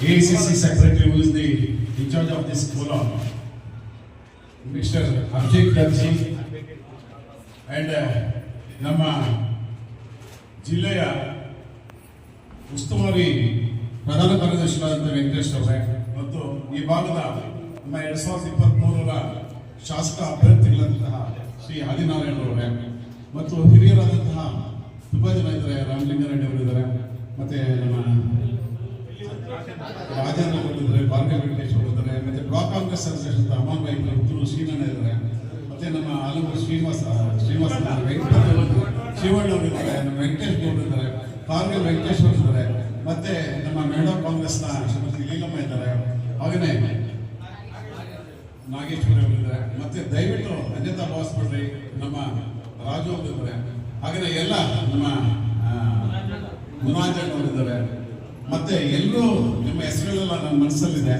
ACC secretary who is the in charge of this column, Mr. Abhishek Darji, and uh, ನಮ್ಮ ಜಿಲ್ಲೆಯ ಉಸ್ತುವಾರಿ ಪ್ರಧಾನ ಕಾರ್ಯದರ್ಶಿಗಳಾದಂಥ ವೆಂಕಟೇಶ್ ಅವರೇ ಮತ್ತು ಈ ಭಾಗದ ನಮ್ಮ ಎರಡ್ ಸಾವಿರದ ಇಪ್ಪತ್ತ್ಮೂರರ ಶಾಸಕ ಅಭ್ಯರ್ಥಿಗಳಂತಹ ಶ್ರೀ ಆದಿನಾರಾಯಣ ಅವರೇ ಮತ್ತು ಹಿರಿಯರಾದಂತಹ ತುಂಬಾ ಜನ ಇದ್ದಾರೆ ರಾಮಲಿಂಗಾರೆಡ್ಡಿ ಅವರು ಮತ್ತು ಮತ್ತೆ ನಮ್ಮ ರಾಜೇಂದ್ರ ಬಂದಿದ್ದಾರೆ ಇದ್ದಾರೆ ಭಾರ್ಗವ ವೆಂಕಟೇಶ್ ಅವರು ಇದ್ದಾರೆ ಮತ್ತೆ ಬ್ಲಾಕ್ ಕಾಂಗ್ರೆಸ್ ಅಧ್ಯಕ್ಷ ಅಮಾನ್ ಬಾಯಿ ಪುತ್ತೂರು ಶ್ರೀನಣ್ಣ ಇದ್ದಾರೆ. ಮತ್ತೆ ನಮ್ಮ ಆಲೂರು ಶ್ರೀನಿವಾಸ ಶ್ರೀನಿವಾಸ ಶಿವಣ್ಣ ಅವರು ಇದ್ದಾರೆ, ನಮ್ಮ ವೆಂಕಟೇಶ್ ಗೌಡ್ ಇದ್ದಾರೆ ಭಾರ್ಗವ ವೆಂಕಟೇಶ್ ಅವರು ಇದ್ದಾರೆ. ಮತ್ತೆ ನಮ್ಮ ಮೇಡಾ ಕಾಂಗ್ರೆಸ್ನ ಶ್ರೀಮತಿ ಲೀಲಮ್ಮ ಇದ್ದಾರೆ. ಹಾಗೇನೆ ನಾಗೇಶ್ವರಿ ಅವರು ಇದ್ದಾರೆ. ಮತ್ತೆ ದಯವಿಟ್ಟು ಅನ್ಯತಾ ಭಾವಿಸ್ಬಿಡ್ರಿ ನಮ್ಮ ರಾಜು ಅವರು ಇದ್ದಾರೆ. ಹಾಗೇನೆ ಎಲ್ಲ ನಮ್ಮ ಮುನಾಜನ್ ಅವರು ಇದ್ದಾರೆ. ಮತ್ತೆ ಎಲ್ಲರೂ ನಿಮ್ಮ ಹೆಸರುಗಳೆಲ್ಲ ನನ್ನ ಮನಸ್ಸಲ್ಲಿದೆ.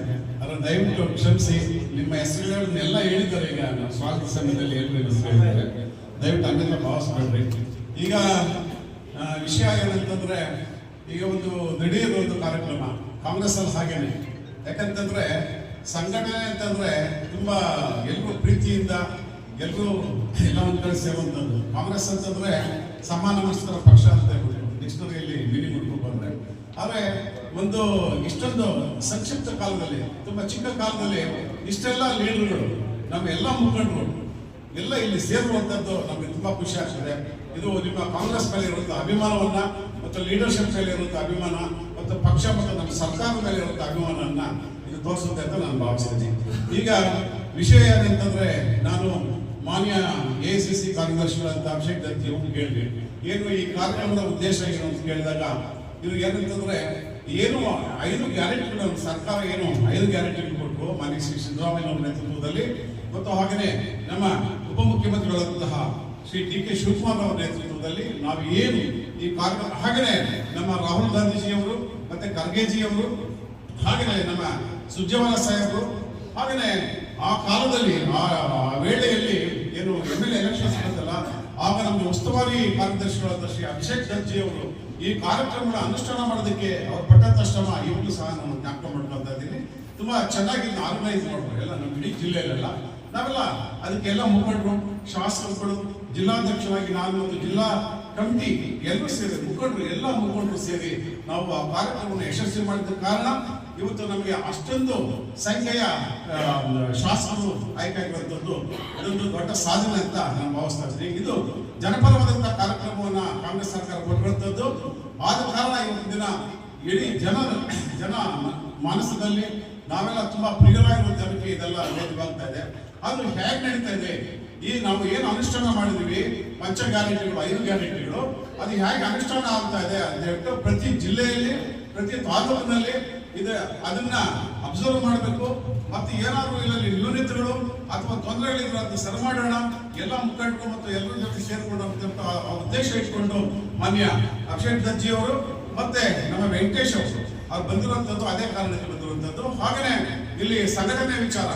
ಅದರ ದಯವಿಟ್ಟು ಕ್ಷಮಿಸಿ, ನಿಮ್ಮ ಹೆಸರುಗಳನ್ನೆಲ್ಲ ಹೇಳಿದ್ದಾರೆ. ಈಗ ಸ್ವಾಗತ ಸಮಯದಲ್ಲಿ ಎಲ್ಲರೂ ಹೇಳಿದ್ದಾರೆ. ದಯವಿಟ್ಟು ಅಂಗೆಲ್ಲ ಭಾವಿಸ್ಬೇಡ್ರಿ. ಈಗ ವಿಷಯ ಏನಂತಂದ್ರೆ, ಈಗ ಒಂದು ದಿಢೀರ್ ಒಂದು ಕಾರ್ಯಕ್ರಮ. ಕಾಂಗ್ರೆಸ್ ಅಲ್ಲಿ ಹಾಗೇನೆ. ಯಾಕಂತಂದ್ರೆ, ಸಂಘಟನೆ ಅಂತಂದ್ರೆ ತುಂಬಾ ಎಲ್ರಿಗೂ ಪ್ರೀತಿಯಿಂದ ಎಲ್ಲರೂ ಎಲ್ಲ ಒಂದು ಕಡೆ ಸೇರುವಂಥದ್ದು. ಕಾಂಗ್ರೆಸ್ ಅಂತಂದ್ರೆ ಸಮಾನ ಮನಸ್ಕರ ಪಕ್ಷ ಅಂತ ಹೇಳ್ಬಿಟ್ಟು ಡಿಕ್ಷನರಿಯಲ್ಲಿ ಮೀನಿಂಗ್ ಹುಡ್ಕೊಂಡು ಬಂದ್ರೆ. ಆದ್ರೆ ಒಂದು ಇಷ್ಟೊಂದು ಸಂಕ್ಷಿಪ್ತ ಕಾಲದಲ್ಲಿ, ತುಂಬಾ ಚಿಕ್ಕ ಕಾಲದಲ್ಲಿ ಇಷ್ಟೆಲ್ಲ ಲೀಡರ್ಗಳು ನಮ್ಮ ಎಲ್ಲ ಮುಖಂಡರು ಎಲ್ಲ ಇಲ್ಲಿ ಸೇರುವಂತದ್ದು ನಮಗೆ ತುಂಬಾ ಖುಷಿ ಆಗ್ತದೆ. ಇದು ನಿಮ್ಮ ಕಾಂಗ್ರೆಸ್ ಮೇಲೆ ಇರುವಂತಹ ಅಭಿಮಾನವನ್ನ ಮತ್ತು ಲೀಡರ್ಶಿಪ್ ಮೇಲೆ ಇರುವಂಥ ಅಭಿಮಾನ ಮತ್ತು ಪಕ್ಷ ಮತ್ತು ನಮ್ಮ ಸರ್ಕಾರದ ಮೇಲೆ ಇರುವಂತಹ ಅಭಿಮಾನವನ್ನ ಇದು ತೋರಿಸುತ್ತೆ ಅಂತ ನಾನು ಭಾವಿಸ್ತೀನಿ. ಈಗ ವಿಷಯ ಏನಂತಂದ್ರೆ ನಾನು ಮಾನ್ಯ ಎ ಸಿ ಸಿ ಕಾರ್ಯದರ್ಶಿಗಳಂತ ಅಭಿಷೇಕ್ ದತ್ತಿ ಅವ್ರು ಕೇಳಿದೆ. ಏನು ಈ ಕಾರ್ಯಕ್ರಮದ ಉದ್ದೇಶ ಏನು ಅಂತ ಕೇಳಿದಾಗ ಇದು ಏನಂತಂದ್ರೆ ಏನು ಐದು ಗ್ಯಾರಂಟಿಗಳು ಸರ್ಕಾರ ಏನು ಐದು ಗ್ಯಾರಂಟಿ ಕೊಟ್ಟರು ಮಾನ್ಯ ಶ್ರೀ ಸಿದ್ದರಾಮಯ್ಯ ಅವರ ನೇತೃತ್ವದಲ್ಲಿ ಮತ್ತು ಹಾಗೆಯೇ ನಮ್ಮ ಉಪಮುಖ್ಯಮಂತ್ರಿಗಳಾದಂತಹ ಶ್ರೀ ಡಿ ಕೆ ಶಿವಕುಮಾರ್ ಅವರ ನೇತೃತ್ವದಲ್ಲಿ ನಾವು ಏನು ಈ ಕಾರ್ಯ ಹಾಗೆಯೇ ನಮ್ಮ ರಾಹುಲ್ ಗಾಂಧೀಜಿಯವರು ಮತ್ತೆ ಖರ್ಗೆಜಿ ಅವರು ಹಾಗೆಯೇ ನಮ್ಮ ಸುಜ್ಜವಾಲ ಸಾಹೇಬರು, ಹಾಗೆಯೇ ಆ ಕಾಲದಲ್ಲಿ, ಆ ಆ ವೇಳೆಯಲ್ಲಿ ಏನು ಎಂ ಎಲ್ ಎಲೆಕ್ಷನ್ಸ್ ಬಂತಲ್ಲ, ಆಗ ನಮ್ಮ ಉಸ್ತುವಾರಿ ಕಾರ್ಯದರ್ಶಿಗಳಾದ ಶ್ರೀ ಅಭಿಷೇಕ್ ದರ್ಜಿ ಅವರು ಈ ಕಾರ್ಯಕ್ರಮಗಳ ಅನುಷ್ಠಾನ ಮಾಡೋದಕ್ಕೆ ಅವ್ರು ಪಟ್ಟಂತ ಶ್ರಮ ಇವತ್ತು ಸಹ ನಾನು ಜ್ಞಾಪಕ ಮಾಡ್ಕೊಳ್ತಾ ಇದ್ದೀನಿ. ತುಂಬಾ ಚೆನ್ನಾಗಿ ಆರ್ಗನೈಸ್ ಮಾಡ್ತಾರೆ ಎಲ್ಲ ನಮ್ಮ ಇಡೀ ಜಿಲ್ಲೆಯಲ್ಲೆಲ್ಲ. ನಾವೆಲ್ಲ ಅದಕ್ಕೆಲ್ಲ ಮುಖಂಡರು ಶಾಸಕರು ಜಿಲ್ಲಾಧ್ಯಕ್ಷರಾಗಿ ನಾನು ಒಂದು ಜಿಲ್ಲಾ ಕಮಿಟಿ ಎಲ್ಲರೂ ಸೇರಿ, ಮುಖಂಡರು, ಎಲ್ಲ ಮುಖಂಡರು ಸೇರಿ ನಾವು ಆ ಕಾರ್ಯಕ್ರಮವನ್ನು ಯಶಸ್ವಿ ಮಾಡಿದ ಕಾರಣ ಇವತ್ತು ನಮಗೆ ಅಷ್ಟೊಂದು ಸಂಖ್ಯೆಯ ಶಾಸಕರು ಆಯ್ಕೆ ಆಗಿರುವಂಥದ್ದು ಇದೊಂದು ದೊಡ್ಡ ಸಾಧನೆ ಅಂತ ನಾನು ಭಾವಿಸ್ತಾ ಇದ್ದೀನಿ. ಇದು ಜನಪರವಾದಂತಹ ಕಾರ್ಯಕ್ರಮವನ್ನು ಕಾಂಗ್ರೆಸ್ ಸರ್ಕಾರ ಕೊಟ್ಟಿರುವಂಥದ್ದು ಆದ ಕಾರಣ ಇವತ್ತಿನ ದಿನ ಇಡೀ ಜನ ಜನ ಮಾನಸದಲ್ಲಿ ನಾವೆಲ್ಲ ತುಂಬಾ ಪ್ರಿಯರಾಗಿರುವ ಜನಕ್ಕೆ ಇದೆಲ್ಲ ವೇದವಾಗ್ತಾ ಇದೆ. ಅದು ಹೇಗೆ ನಡೀತಾ ಇದೆ? ಈ ನಾವು ಏನು ಅನುಷ್ಠಾನ ಮಾಡಿದೀವಿ ಪಂಚ ಗ್ಯಾರಂಟಿಗಳು, ಐದು ಗ್ಯಾರಂಟಿಗಳು, ಅದು ಹೇಗೆ ಅನುಷ್ಠಾನ ಆಗ್ತಾ ಇದೆ ಅಂತ ಪ್ರತಿ ಜಿಲ್ಲೆಯಲ್ಲಿ, ಪ್ರತಿ ತಾಲೂಕಿನಲ್ಲಿ ಇದೆ. ಅದನ್ನ ಅಬ್ಸರ್ವ್ ಮಾಡಬೇಕು. ಮತ್ತೆ ಏನಾದರೂ ಇದರಲ್ಲಿ ನ್ಯೂನತೆಗಳು ತೊಂದರೆಗಳಿದ್ರೆ ಅದನ್ನ ಸರಿ ಮಾಡೋಣ. ಎಲ್ಲ ಮುಖಂಡರು ಮತ್ತು ಎಲ್ಲರ ಜೊತೆ ಸೇರ್ಕೊಂಡು ಆ ಉದ್ದೇಶ ಇಟ್ಕೊಂಡು ಮಾನ್ಯ ಅಕ್ಷಯ್ ದಜ್ಜಿ ಅವರು ಮತ್ತೆ ನಮ್ಮ ವೆಂಕಟೇಶ್ ಅವರು ಅವ್ರು ಬಂದಿರುವಂತದ್ದು ಅದೇ ಕಾರಣಕ್ಕೆ ಬಂದಿರುವಂತದ್ದು ಹಾಗೆಯೇ ಇಲ್ಲಿ ಸಂಘಟನೆ ವಿಚಾರ.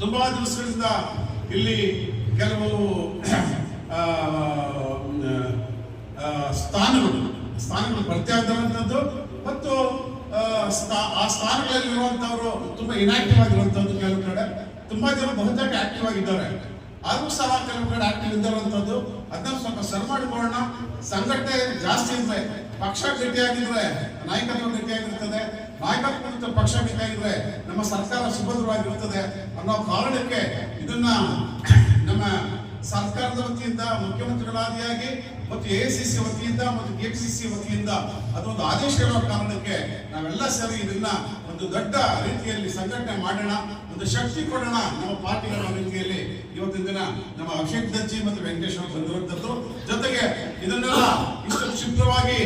ತುಂಬಾ ದಿವಸಗಳಿಂದ ಇಲ್ಲಿ ಕೆಲವು ಸ್ಥಾನಗಳು ಸ್ಥಾನಗಳು ಭರ್ತಿ ಆಗಿರುವಂತದ್ದು ಮತ್ತು ಆ, ಸ್ಥಾ- ಆ ಸ್ಥಾನಗಳಲ್ಲಿರುವಂತವರು ತುಂಬಾ ಇನಾಕ್ಟಿವ್ ಕಡೆ ತುಂಬಾ ಜನ ಬಹುತೇಕ ಆಕ್ಟಿವ್ ಆಗಿದ್ದಾರೆ. ಆದ್ರೂ ಸಹ ಕೆಲವು ಕಡೆ ಆಕ್ಟಿವ್ ಇದ್ದಾರಂತದ್ದು ಅದನ್ನ ಸ್ವಲ್ಪ ಸರಿ ಮಾಡಿಕೊಳ್ಳೋಣ. ಸಂಘಟನೆ ಜಾಸ್ತಿ ಇದ್ರೆ ಪಕ್ಷ ಗಟ್ಟಿಯಾಗಿದ್ರೆ, ನಾಯಕತ್ವ ಗಟ್ಟಿಯಾಗಿರ್ತದೆ. ನಾಯಕತ್ವ ಪಕ್ಷ ಗಟ್ಟಿಯಾಗಿದ್ರೆ ನಮ್ಮ ಸರ್ಕಾರ ಸುಭದ್ರವಾಗಿರುತ್ತದೆ ಅನ್ನೋ ಕಾರಣಕ್ಕೆ ಇದನ್ನ ನಮ್ಮ ಸರ್ಕಾರದ ವತಿಯಿಂದ ಮುಖ್ಯಮಂತ್ರಿಗಳಾದಿಯಾಗಿ ಮತ್ತು ಎ ಸಿ ಸಿ ವತಿಯಿಂದ, ಮತ್ತು ಕೆಪಿಸಿಸಿ ವತಿಯಿಂದ ಅದೊಂದು ಆದೇಶ ಇರೋ ಕಾರಣಕ್ಕೆ ನಾವೆಲ್ಲ ಸೇರಿ ಇದನ್ನ ಒಂದು ದೊಡ್ಡ ರೀತಿಯಲ್ಲಿ ಸಂಘಟನೆ ಮಾಡೋಣ, ಒಂದು ಶಕ್ತಿ ಕೊಡೋಣ ನಮ್ಮ ಪಾರ್ಟಿಗಳ ರೀತಿಯಲ್ಲಿ ಇವತ್ತಿನ ದಿನ ನಮ್ಮ ಅಭಿಷೇಕ್ ದಜ್ಜಿ ಮತ್ತು ವೆಂಕಟೇಶ್ ಬಂದಿರುವಂತದ್ದು ಜೊತೆಗೆ ಇದನ್ನೆಲ್ಲ ಇಷ್ಟು ಕ್ಷಿಪ್ರವಾಗಿ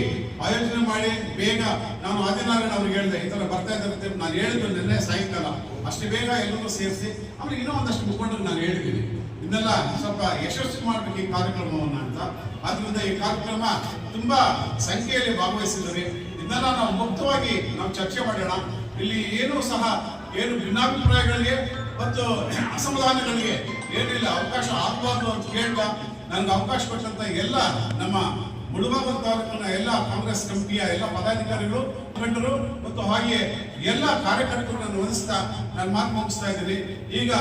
ಆಯೋಜನೆ ಮಾಡಿ ಬೇಗ ನಾನು ಆದಿನಾರಾಯಣ ಅವ್ರಿಗೆ ಹೇಳಿದೆ, ಈ ತರ ಬರ್ತಾ ಇದ್ದಾರೆ ನಾನು ಹೇಳಿದ್ದು ನಿನ್ನೆ ಸಾಯಂಕಾಲ. ಅಷ್ಟು ಬೇಗ ಎಲ್ಲರೂ ಸೇರಿಸಿ ಆಮೇಲೆ ಇನ್ನೂ ಒಂದಷ್ಟು ಮುಖಂಡರು ನಾನು ಹೇಳಿದ್ದೀನಿ. ಇದನ್ನೆಲ್ಲ ಸ್ವಲ್ಪ ಯಶಸ್ವಿ ಮಾಡಬೇಕು ಈ ಕಾರ್ಯಕ್ರಮವನ್ನ ಅಂತ. ಆದ್ರಿಂದ ಈ ಕಾರ್ಯಕ್ರಮ ತುಂಬಾ ಸಂಖ್ಯೆಯಲ್ಲಿ ಭಾಗವಹಿಸಿದರೆ ಇದನ್ನೆಲ್ಲ ನಾವು ಮುಕ್ತವಾಗಿ ನಾವು ಚರ್ಚೆ ಮಾಡೋಣ. ಇಲ್ಲಿ ಏನು ಸಹ ಏನು ಭಿನ್ನಾಭಿಪ್ರಾಯಗಳಿಗೆ ಮತ್ತು ಅಸಮಾಧಾನಗಳಿಗೆ ಏನಿಲ್ಲ, ಅವಕಾಶ ಆಗಬಾರ್ದು ಅಂತ ಕೇಳ್ತಾ ನನಗೆ ಅವಕಾಶ ಕೊಟ್ಟಂತ ಎಲ್ಲ ನಮ್ಮ ಮುಳುಬಾಗ ತಾಲೂಕಿನ ಎಲ್ಲ ಕಾಂಗ್ರೆಸ್ ಕಮಿಟಿಯ ಎಲ್ಲ ಪದಾಧಿಕಾರಿಗಳು, ಮುಖಂಡರು ಮತ್ತು ಹಾಗೆಯೇ ಎಲ್ಲ ಕಾರ್ಯಕರ್ತರು ನಾನು ವಂದಿಸ್ತಾ ನಾನು ಮಾತು ಮುಗಿಸ್ತಾ ಇದ್ದೀನಿ. ಈಗ